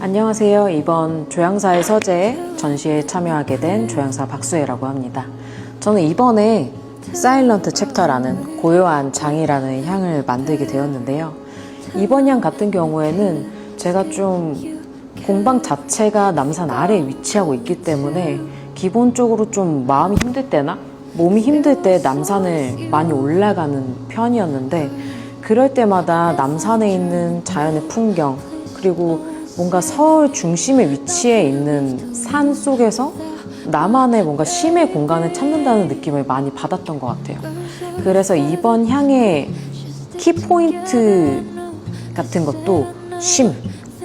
안녕하세요. 이번 조향사의 서재 전시에 참여하게 된 조향사 박수혜라고 합니다. 저는 이번에 사일런트 챕터라는 고요한 장이라는 향을 만들게 되었는데요. 이번 향 같은 경우에는 제가 좀 공방 자체가 남산 아래에 위치하고 있기 때문에 기본적으로 좀 마음이 힘들 때나 몸이 힘들 때 남산을 많이 올라가는 편이었는데 그럴 때마다 남산에 있는 자연의 풍경 그리고 뭔가 서울 중심에 위치해 있는 산 속에서 나만의 뭔가 쉼의 공간을 찾는다는 느낌을 많이 받았던 것 같아요. 그래서 이번 향의 키포인트 같은 것도 쉼,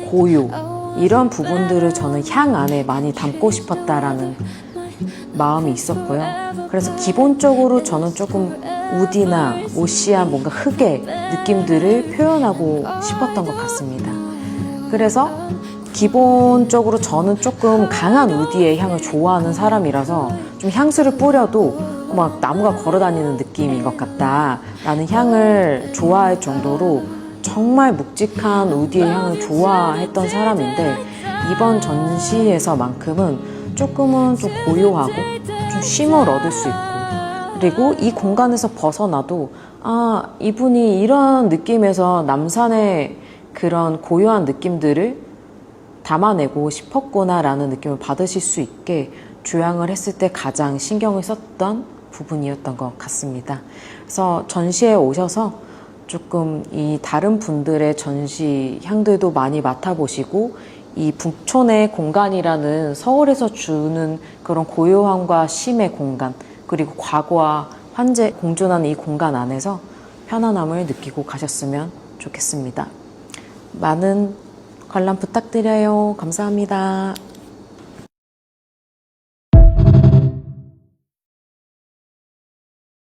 고요, 이런 부분들을 저는 향 안에 많이 담고 싶었다라는 마음이 있었고요. 그래서 기본적으로 저는 조금 우디나 오시한 뭔가 흙의 느낌들을 표현하고 싶었던 것 같습니다. 그래서 기본적으로 저는 조금 강한 우디의 향을 좋아하는 사람이라서 좀 향수를 뿌려도 막 나무가 걸어 다니는 느낌인 것 같다라는 향을 좋아할 정도로 정말 묵직한 우디의 향을 좋아했던 사람인데 이번 전시에서만큼은 조금은 좀 고요하고 좀 쉼을 얻을 수 있고 그리고 이 공간에서 벗어나도 아 이분이 이런 느낌에서 남산의 그런 고요한 느낌들을 담아내고 싶었구나라는 느낌을 받으실 수 있게 조향을 했을 때 가장 신경을 썼던 부분이었던 것 같습니다. 그래서 전시에 오셔서 조금 이 다른 분들의 전시 향들도 많이 맡아보시고 이 북촌의 공간이라는 서울에서 주는 그런 고요함과 쉼의 공간 그리고 과거와 현재 공존하는 이 공간 안에서 편안함을 느끼고 가셨으면 좋겠습니다. 많은 관람 부탁드려요. 감사합니다.